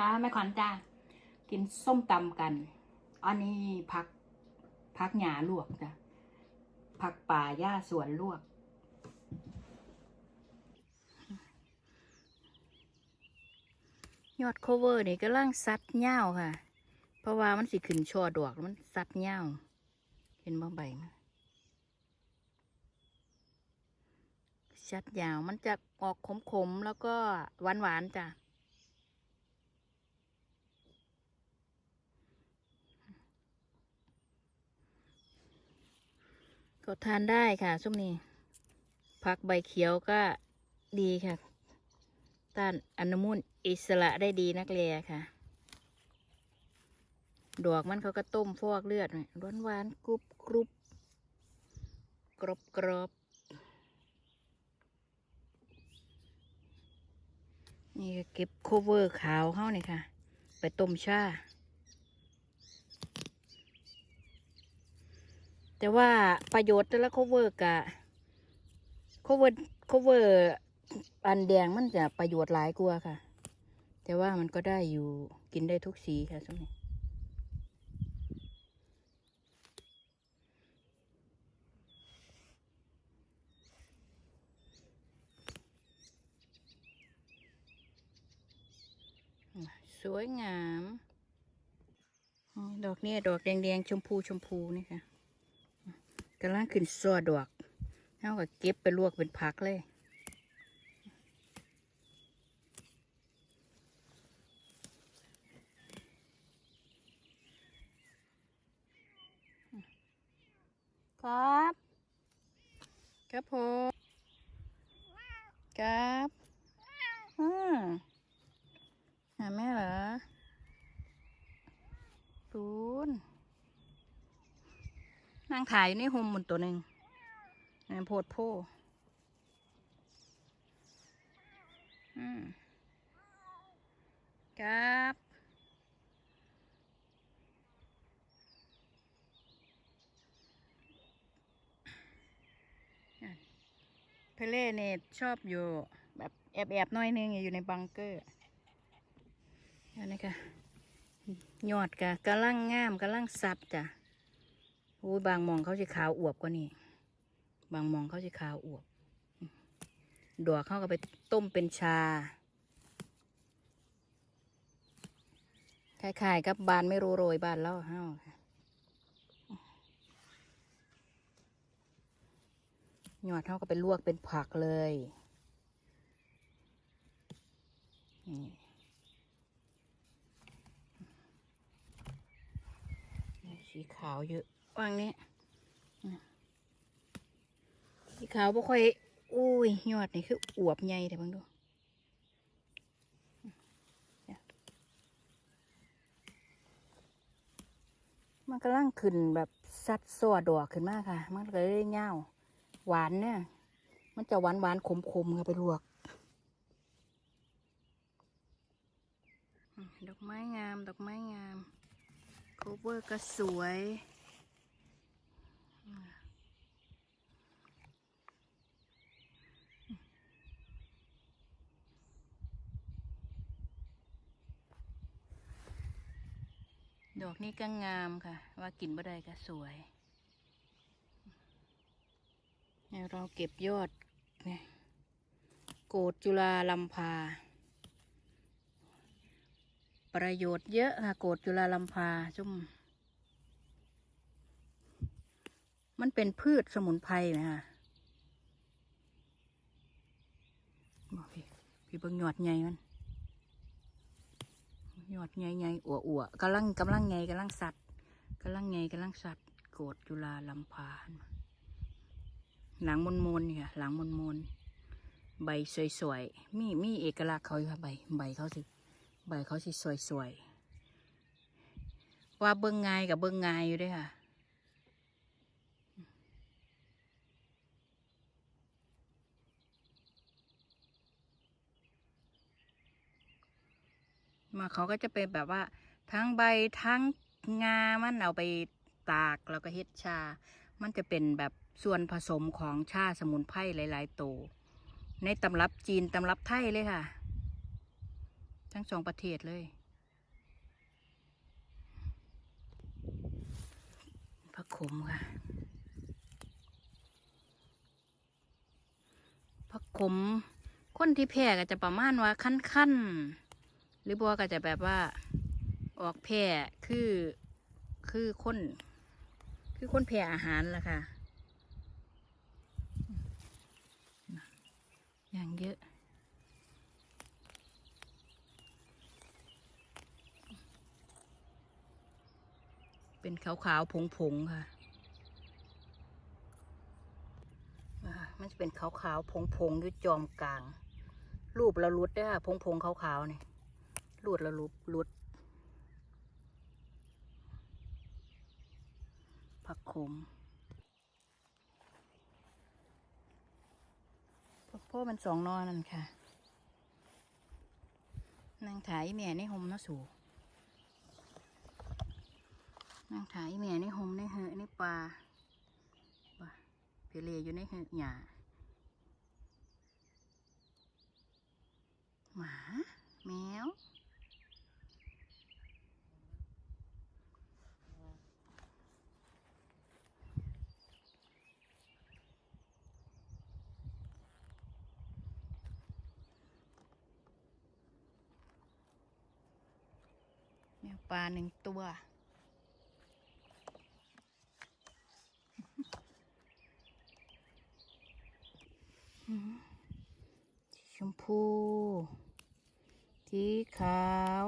ค่ะแม่ขวัญจ้ากินส้มตำกัน อันนี้ผักผักหญ้าลวกจ้ะผักป่าหญ้าสวนลวก ยอดโคเวอร์นี่ก็ล่างซัดเง่าค่ะ เพราะว่ามันสิขึ้นช่อดอกแล้วมันซัดเง่าเห็นบ่ใบมันชัดยาวมันจะออกขมๆ แล้วก็หวานๆจ้ะ ก็ทานได้ค่ะช่วงนี้ผักใบเขียวก็ดีค่ะ ต้านอนุมูลอิสระได้ดีนักเรียค่ะ ดอกมันเขาก็ต้มฟอกเลือดร้อนหวานกรุบกรุบกรอบกรอบนี่เก็บโคเวอร์ขาวเข้านี่ค่ะ ไปต้มชา แต่ว่าประโยชน์แต่ละโคเวอร์กะโคเวอร์โคเวอร์อันแดงมันจะประโยชน์หลายกว่าค่ะ แต่ว่ามันก็ได้อยู่กินได้ทุกสีค่ะสมัยสวยงามอืมดอกนี้ดอกแดงๆ ชมพูชมพูนี่ค่ะ กำลังขึ้นซอดอกเอาก็เก็บไปลวกเป็นผักเลย ครับ ครับผมครับอืมหาแม่เหรอตูน นั่ง ถ่ายอยู่ในโฮมมุนตัวหนึ่งโพดโพอืมครับเพเล่เนี่ยชอบอยู่แบบแอบแอบๆน้อยนึงอยู่ในบังเกอร์อันนี้ค่ะยอดกะกำลังงามกำลังสัดจ้ะ โอ้ยบางมองเขาจะขาวอวบกว่านี่ บางมองเขาจะขาวอวบ ดอกเขาก็ไปต้มเป็นชาคล้ายๆกับบานไม่รู้โรยบานเล่าเฮาค่ะยอดเขาก็ไปลวกเป็นผักเลยนี่สีขาวเยอะ วางนี้สีขาวบ่ค่อยอุ้ยยอดนี่คืออวบใหญ่แต่บิ่งดูมันกำลังขึ้นแบบซัดซัวดอกขึ้นมากค่ะ มันก็เลยเงาวหวานเนี่ย มันจะหวานหวานขมขมๆค่ะไปลวกดอกไม้งาม ดอกไม้งามโคเวอร์ก็สวย ดอกนี้ก็งามค่ะ ว่ากินบ่ได้ก็สวยเนี่เราเก็บยอดเนี่ยโกดจุลาลำพา ประโยชน์เยอะค่ะโกดจุลาลำพาจุ่มมันเป็นพืชสมุนไพรนะคะบอกพี่พี่เบิ่งยอดใหญ่มัน ยอดใหญ่ๆหัวอัวๆกำลังกำลังใหญ่กำลังสัตว์กำลังใหญ่กำลังสัตว์โกดจุลาลำพานหลังมนมนๆนี่ค่ะหลังมนมนๆใบสวยๆ มีมีเอกลักษณ์เขาอยู่ค่ะใบใบเขาสิใบเขาสิสวยๆ ว่าเบิ้งง่ายกับเบิ้งง่ายอยู่ด้วยค่ะ มาเขาก็จะเป็นแบบว่า ทั้งใบทั้งงา มันเอาไปตากแล้วก็เฮ็ดชา มันจะเป็นแบบส่วนผสมของชาสมุนไพรหลาย ๆ ตัว ในตำรับจีนตำรับไทยเลยค่ะ ทั้งสองประเทศเลยพระขมค่ะพระขมคนที่แพ้ก็จะประมาณว่าขั้นขั้น หรือบัวก็จะแบบว่าออกแพ้คือคือคนคือคนแพ้อาหารล่ะค่ะ อย่างเยอะเป็นขาวๆผงๆค่ะ มันจะเป็นขาวๆผงๆอยู่จอมกลาง รูปละรุดเด้ค่ะผงๆขาวๆเนี่ย รูดละรุดรุด ผักขมพ่อมันสองนอนนั่นค่ะ นางถ่ายแม่ในหมนาะสูนางถ่ายแม่ในหมในเหอะในปลาว่าเพเลอยู่ในเหอะหยาหมา แมว ปลาหนึ่งตัว ชมพูสีขาว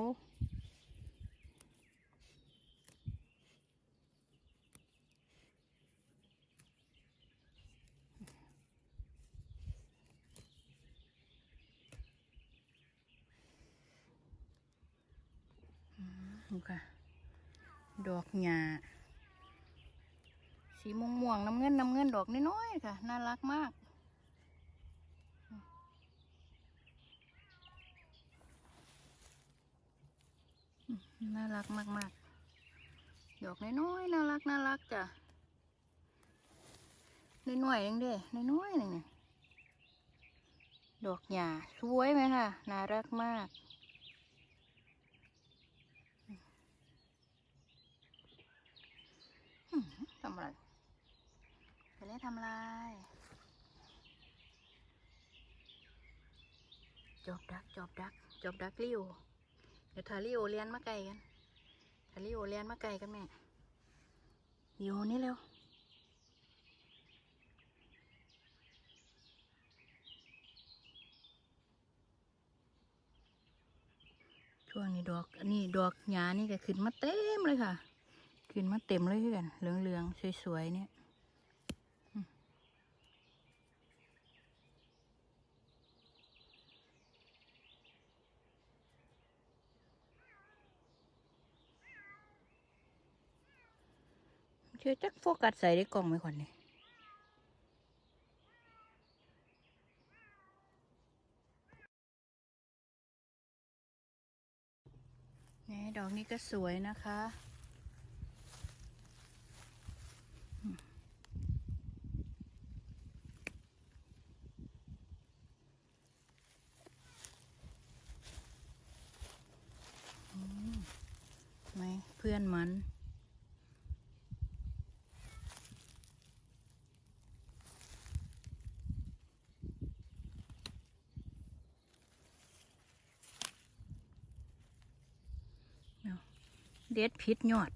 ดูค่ะ ดอกหญ้าสีม่วงม่วงๆน้ำเงินน้ำเงินดอกน้อยๆค่ะ น่ารักมาก น่ารักมากๆ ดอกน้อยๆน่ารักน่ารักจ้ะน้อยๆนึงเด้น้อยๆนึงนี่ดอกหญ้าสวยไหมค่ะน่ารักมาก อืม ทำอะไรไปเล่ทำอะไรจอบดักจอบดักจอบดักลิโอเดี๋ยวทาลิโอเลียนมาไกลกันทาลิโอเลียนมาไกลกันแม่ลิโอนี่เร็วช่วงนี้ดอกนนี้ดอกหญ้านี่ก็ขึ้นมาเต็มเลยค่ะ ขึ้นมาเต็มเลยเพื่อนเหลืองๆ สวยๆ เนี่ยเชื่อจักโฟกัสใส่ได้กล่องไหมคนนี้นี่ดอกนี้ก็สวยนะคะ พื่อนมัน เด็ดพิษยอด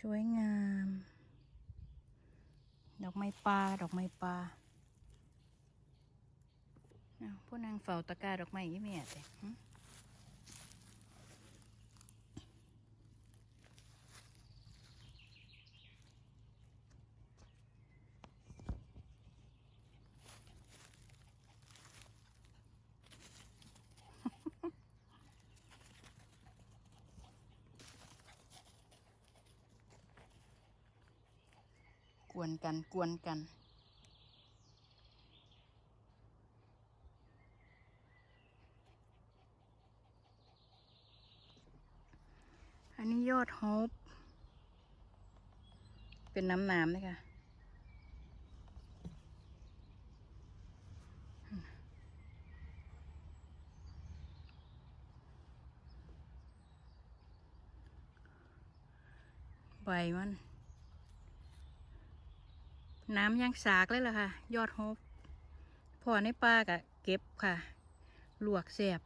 สวยงาม ดอกไม้ปลาดอกไม้ปลาเอาผู้นางเฝ้าตะกร้าดอกไม้ยี่แม่แต่หึก วนกันกวนกัน อันนี้ยอดฮอปเป็นน้ำน้ำนะคะใบมัน น้ำยังสากเลยล่ะค่ะ ยอดฮบพอในปลากะเก็บค่ะ ลวกแสบ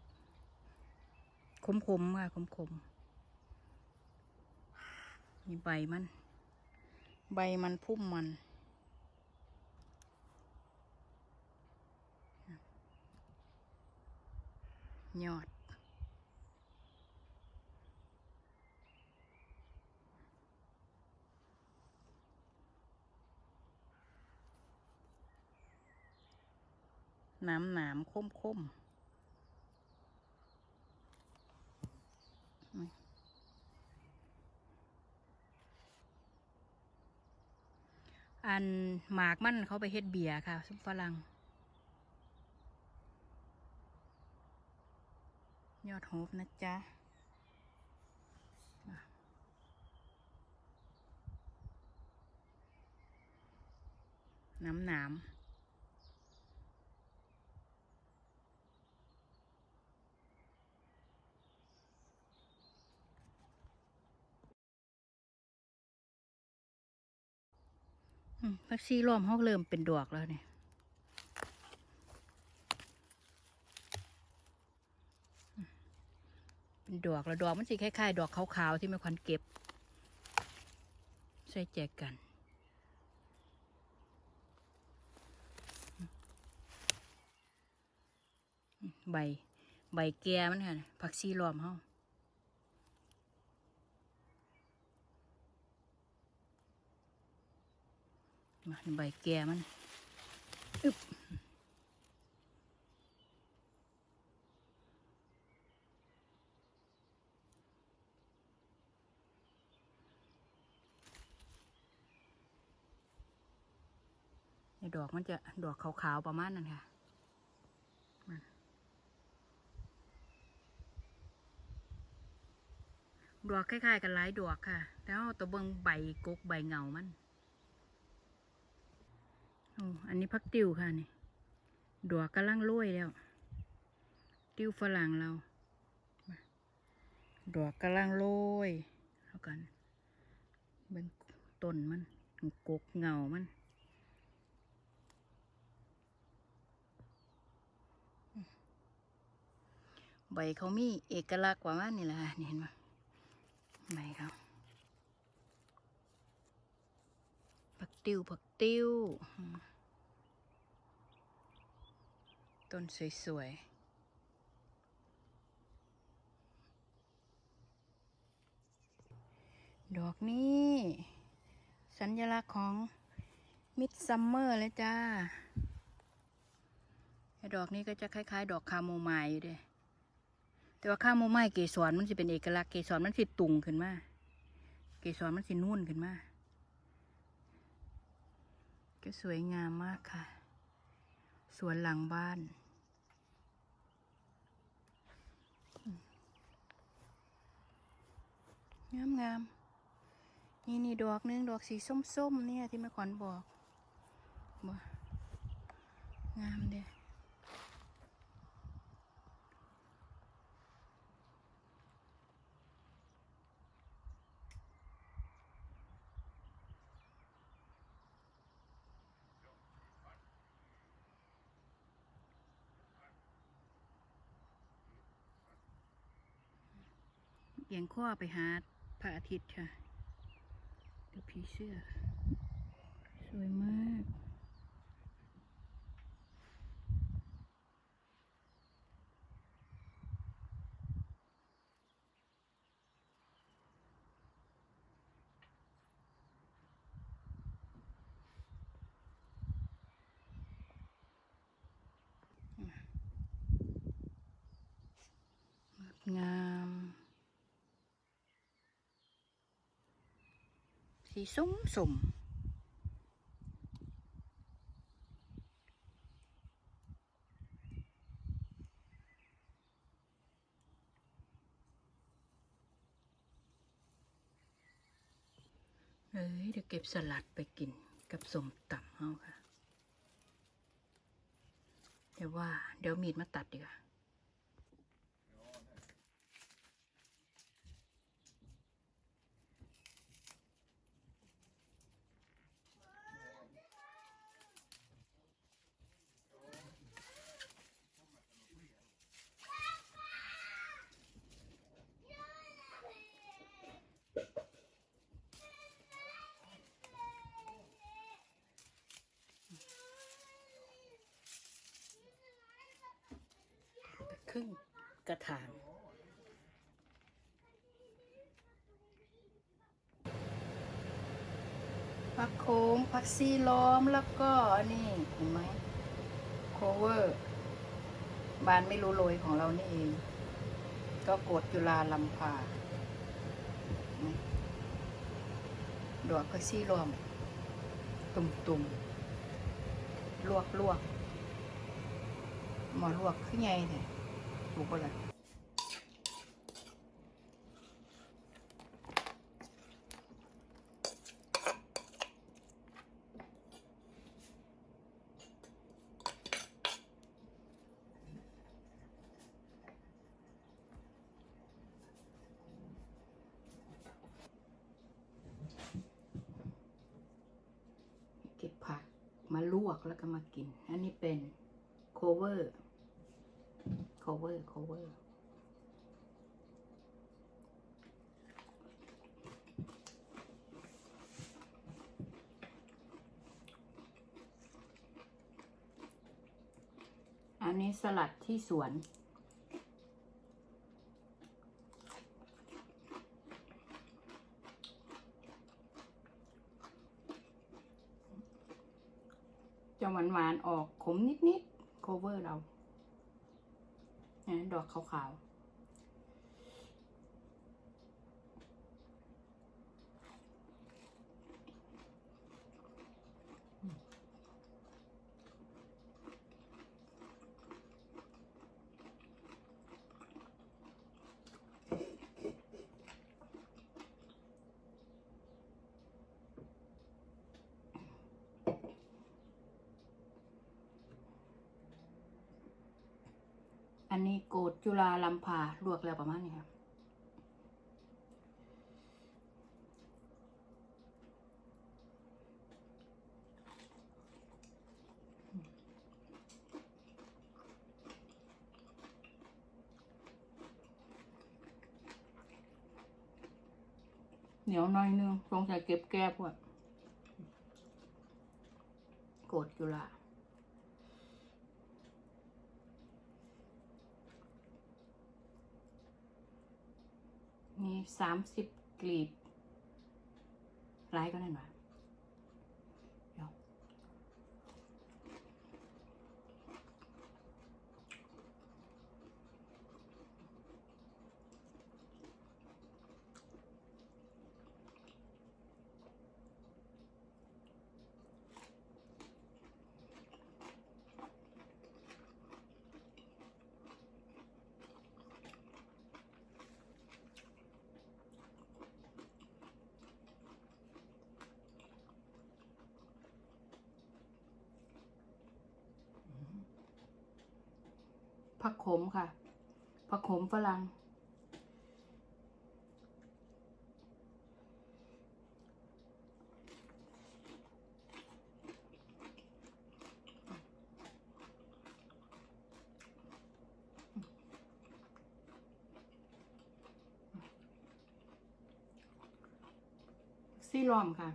ขมๆค่ะขมๆนี่ใบมัน ใบมันพุ่มมันยอด น้ำหนามข้มข้มอันหมากมันเขาไปเฮ็ดเบียร์ค่ะซุปฝรั่งยอดโฮบนะจ๊ะน้ำหนาม พักซี่ล้อมห้องเริ่มเป็นดอกแล้วเนี่ยเป็นดอกแล้วดอกมันสิคล้ายๆ ดอกขาวๆที่ไม่ควันเก็บ ใส่แจกกันใบ ใบแก่มันค่ะผักซี่ล้อมห้อง มาใบแก่มันอึบไอ้ดอกมันจะดอกขาวๆประมาณนั้นค่ะดอกคล้ายๆ กันหลายดอกค่ะ แล้วตัวเบิงใบกกใบเงามัน โอ้อันนี้พักติวค่ะนี่ดอกกำลังโรยแล้ว ติวฝรั่งเราดอกกำลังโรยเอากันเบิงต้นมันกกเงามันใบเขามีเอกลักษณ์กว่ามันนี่แหละนี่เห็นไหมใบเขาผักติวผัก ติ้ว ต้นสวยๆดอกนี้ สัญลักษณ์ของมิดซัมเมอร์เลยจ้า ดอกนี้ก็จะคล้าย ๆ ดอกคาโมไมล์อยู่ด้แต่ว่าข้าโมไม้เกสรมันจะเป็นเอกลักษณ์เกสรมันสิตุงขึ้นมา เกสรมันสินุ่นขึ้นมา ก็สวยงามมากค่ะ สวนหลังบ้าน งามงามๆนี่นี่ดอกหนึง ดอกสีส้มๆเนี่ยที่แม่ขวัญบอกบ่งามเด้ เอียงข้อไปหาพระอาทิตย์ค่ะดูผีเสื้อ สวยมาก งาม สีส้มสมเอ้ยเดี๋ยวเก็บสลัดไปกินกับสมตำเอาค่ะ เดี๋ยวว่า เดี๋ยวมีดมาตัดดีกว่า ค รึ่งกระถางผักโขมผักซีล้อมแล้วก็นี่เห็นไหมโคเวอร์ บานไม่รู้โรยของเรานี่เอง ก็กดจุฬาลำพาดอกผักซีล้อม ตุ่มตุ่มๆลวกลวกหมอลวกขึ้นไงเนี่ย ถูกปะล่ะเก็บผักมาลวกแล้วก็มากิน อันนี้เป็นโคเวอร์ โคเวอร์โคเวอร์อันนี้สลัดที่สวนจะหวานหวานๆออกขมนิดนิดโคเวอร์เรา ดอกขาวๆ อันนี้โกดจุฬาลำพาลวกแล้วประมาณนี้ครับเหนียวหน่อยนึงสงสัยเก็บแก้พวกโกดจุฬา มีสามสิบกลีบไลายก็นั่นวะเดี๋ยว ผักขมค่ะ ผักขมฝรั่ง ซี่ล้อมค่ะ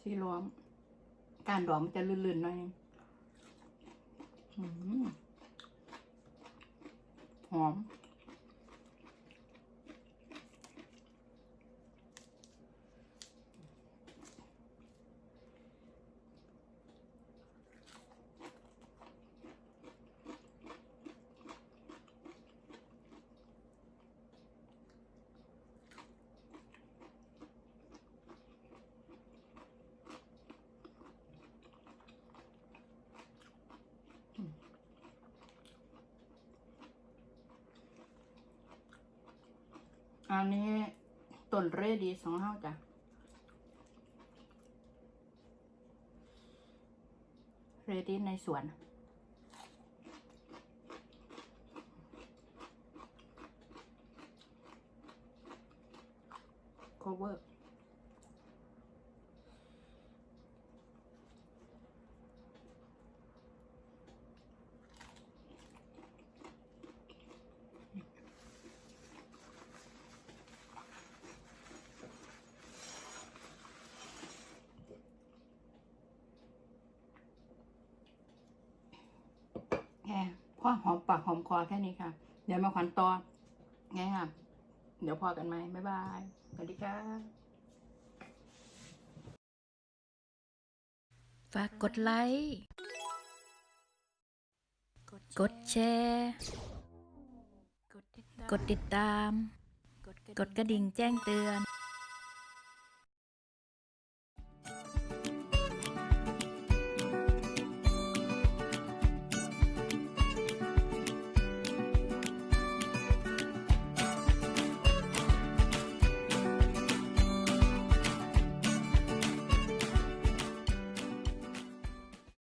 ซี่ล้อม การดอกมันจะลื่นๆหน่อยนึง หอม อันนี้ต้น เรดีสองเฮาจ้ะเรดีในสวนโคเวอร์ พอห อมปากหอมคอแค่นี้ค่ะ เดี๋ยวมาขวัญต่อไงค่ะ เดี๋ยวพอกันไหมบ๊ายบายสวัสดีค่ะฝากกดไลค์กดแชร์กดติดตาม กดกระดิ่งแจ้งเตือน